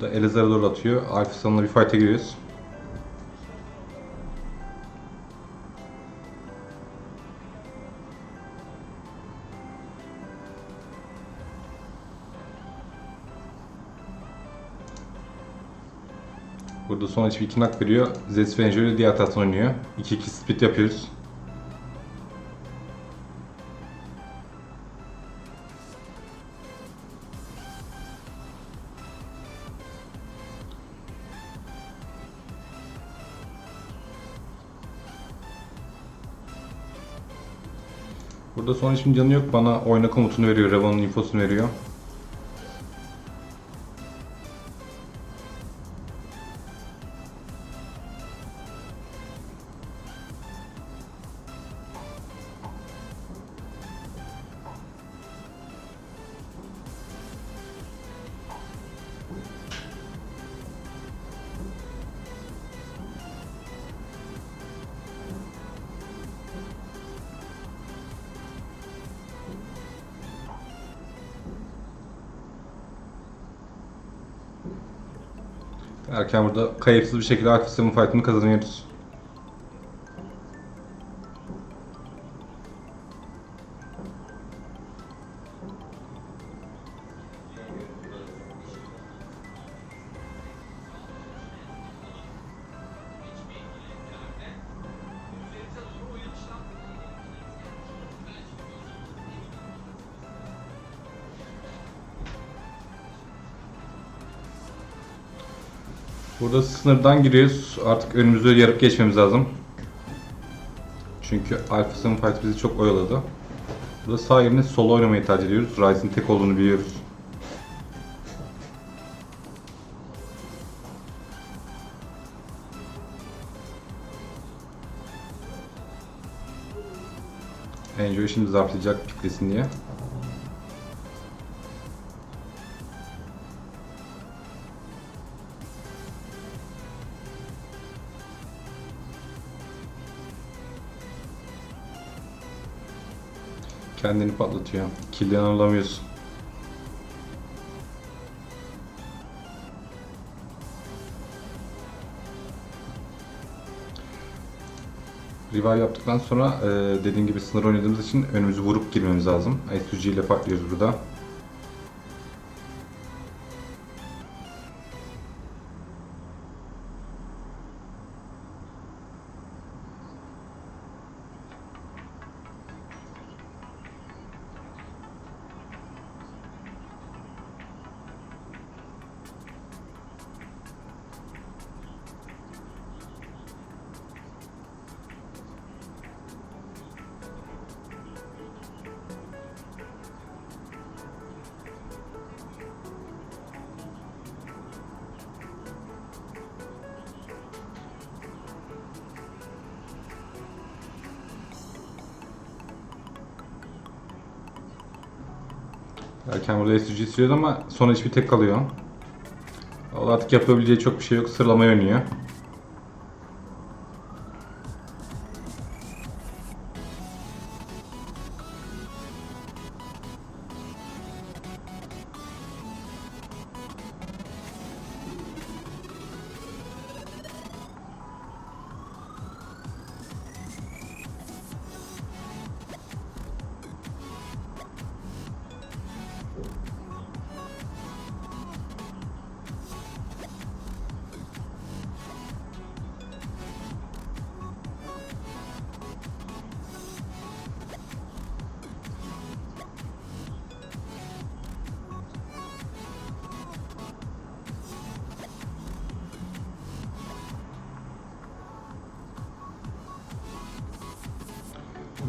Burada Elazığ'a doğru atıyor. Alfa San'la bir fight'a giriyoruz. Burada son HP 2 knock veriyor. Zeds ve Angelo diğer taraftan oynuyor. 2-2 split yapıyoruz. Burada son hiçbir canı yok. Bana oyna komutunu veriyor. Revan'ın infosunu veriyor. Erken burada kayıpsız bir şekilde Alpha 7 fight'ını kazanıyoruz. Burada sınırdan giriyoruz. Artık önümüzü yarıp geçmemiz lazım. Çünkü Alpha 7 fight bizi çok oyaladı. Burada sağ yerine solo oynamayı tercih ediyoruz. Ryze'in tek olduğunu biliyoruz. Enjoy şimdi zarflayacak piklesin diye. Kendini patlatıyor. Kill'den alamıyorsun. Revive yaptıktan sonra e, dediğim gibi sınır oynadığımız için önümüzü vurup girmemiz lazım. SUG ile fightlıyoruz burada. Erken burada SUG sürüyor ama sonra hiçbir tek kalıyor. O artık yapabileceği çok bir şey yok. Sıralamayı oynuyor.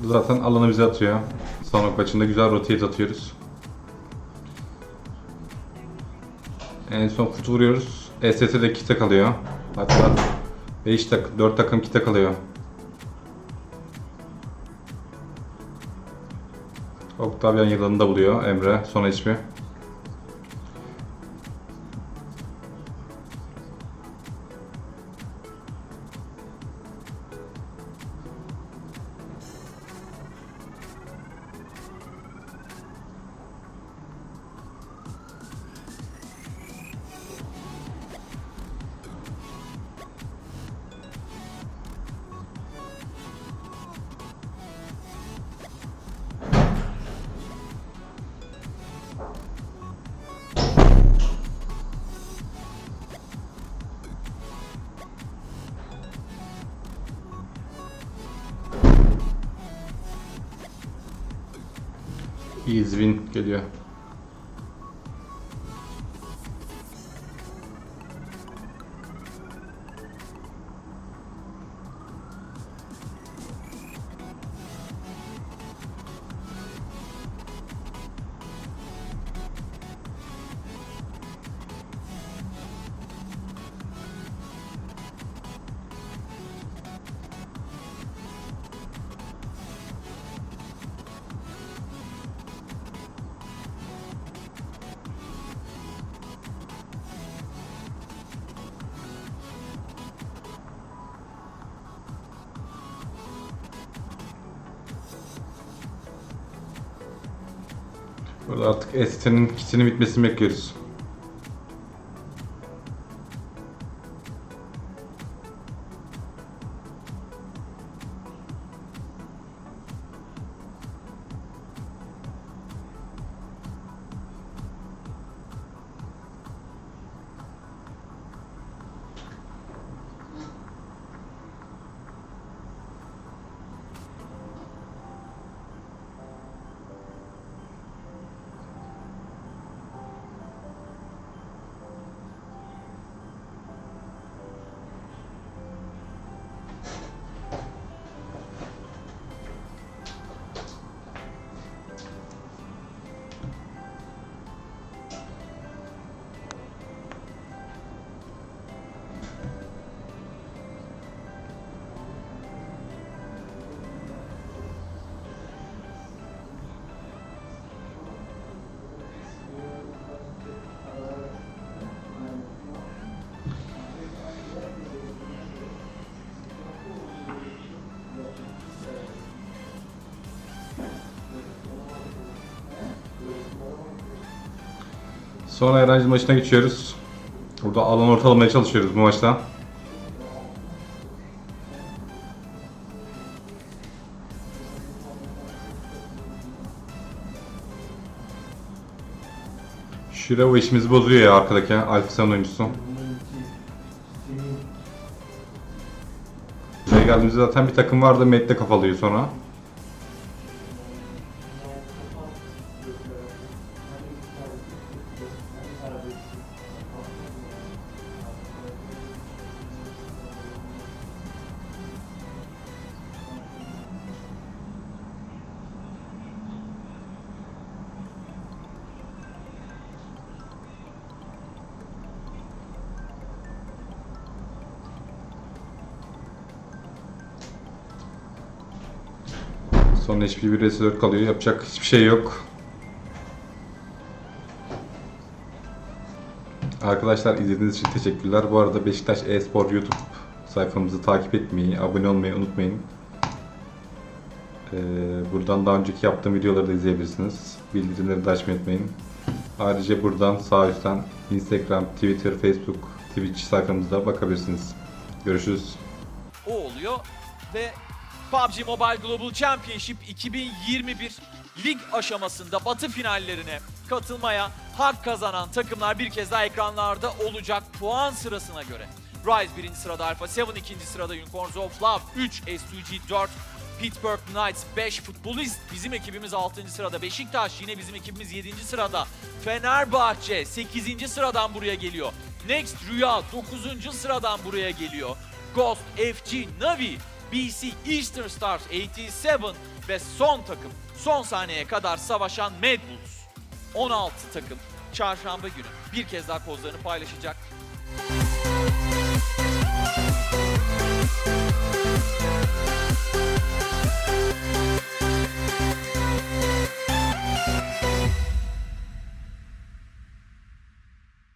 zaten alanı bize atıyor. Sanok maçında güzel rotate atıyoruz. En son kutu vuruyoruz. EST'de kite kalıyor. Hatta 5 tak 4 takım kite kalıyor. Octavian yılanını da buluyor Emre. Sonra hiçbir. 100 bin geliyor. Burada artık Este'nin kitinin bitmesini bekliyoruz. Sonra Erencil maçına geçiyoruz. Burada alan ortalamaya çalışıyoruz bu maçta. Şuraya o işimizi bozuyor ya arkadaki Alfa Sen oyuncusu. Buraya geldiğimizde zaten bir takım vardı. Mette kafalıyor sonra. Son HP bir resor kalıyor. Yapacak hiçbir şey yok. Arkadaşlar izlediğiniz için teşekkürler. Bu arada Beşiktaş e-spor YouTube sayfamızı takip etmeyi, abone olmayı unutmayın. Ee, buradan daha önceki yaptığım videoları da izleyebilirsiniz. Bildirimleri de açmayı unutmayın. Ayrıca buradan sağ üstten Instagram, Twitter, Facebook, Twitch sayfamızda bakabilirsiniz. Görüşürüz. o oluyor ve PUBG Mobile Global Championship 2021 lig aşamasında batı finallerine katılmaya hak kazanan takımlar bir kez daha ekranlarda olacak puan sırasına göre. Rise 1. sırada Alpha 7, 2. sırada Unicorns of Love, 3 S2G 4, Pittsburgh Knights 5 futbolist bizim ekibimiz 6. sırada Beşiktaş yine bizim ekibimiz 7. sırada Fenerbahçe 8. sıradan buraya geliyor. Next Rüya 9. sıradan buraya geliyor. Ghost, FG, Navi, BC, Eastern Stars, 87 ve son takım son saniyeye kadar savaşan Mad Bulls. 16 takım çarşamba günü bir kez daha kozlarını paylaşacak.